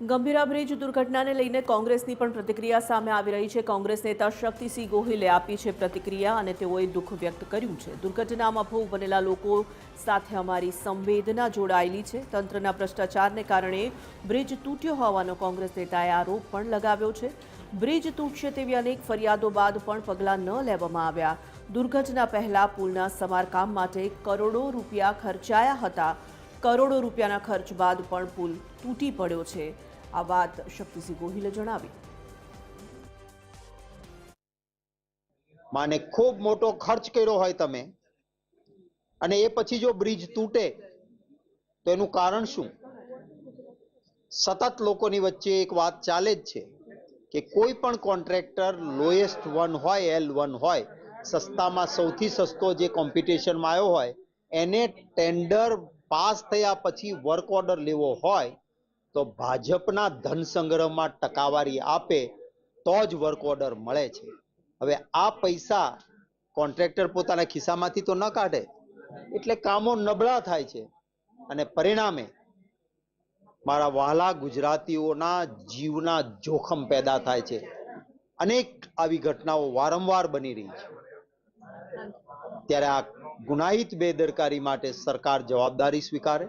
Gambhira bridge દુર્ઘટનાને લઈને કોંગ્રેસની પણ પ્રતિક્રિયા સામે આવી રહી છે. કોંગ્રેસ નેતા શક્તિસિંહ ગોહિલે આપી છે પ્રતિક્રિયા અને તેઓએ દુઃખ વ્યક્ત કર્યું છે. દુર્ઘટનામાં ભોગ બનેલા લોકો સાથે અમારી સંવેદના જોડાયેલી છે. તંત્રના ભ્રષ્ટાચારને કારણે બ્રિજ તૂટ્યો હોવાનો કોંગ્રેસ નેતાએ આરોપ પણ લગાવ્યો છે. બ્રિજ તૂટશે તેવી અનેક ફરિયાદો બાદ પણ પગલાં ન લેવામાં આવ્યા. દુર્ઘટના પહેલા પુલના સમારકામ માટે કરોડો રૂપિયા ખર્ચાયા હતા. કરોડો રૂપિયાના ખર્ચ બાદ પણ પુલ તૂટી પડ્યો છે. આ વાત શક્તિસિંહ ગોહિલે જણાવી. માને ખૂબ મોટો ખર્ચ કર્યો હોય તમે. અને એ પછી જો બ્રિજ તૂટે, તો એનું કારણ શું? સતત લોકોની વચ્ચે એક વાત ચાલે જ છે કે કોઈ પણ કોન્ટ્રાક્ટર લોએસ્ટ વન હોય, એલ વન હોય, સસ્તામાં સૌથી સસ્તો જે કોમ્પિટિશનમાં આવ્યો હોય, એને ટેન્ડર પાસ થયા પછી વર્ક ઓર્ડર લેવો હોય તો ભાજપના ધન સંગ્રહમાં ટકાવારી આપે તો જ વર્ક ઓર્ડર મળે છે. હવે આ પૈસા કોન્ટ્રાક્ટર પોતાના ખિસ્સામાંથી તો ન કાઢે, એટલે કામો નબળા થાય છે. અને પરિણામે મારા વહાલા ગુજરાતીઓના જીવના જોખમ પેદા થાય છે. અનેક આવી ઘટનાઓ વારંવાર બની રહી છે. ત્યારે આ ગુનાહિત બેદરકારી માટે સરકાર જવાબદારી સ્વીકારે.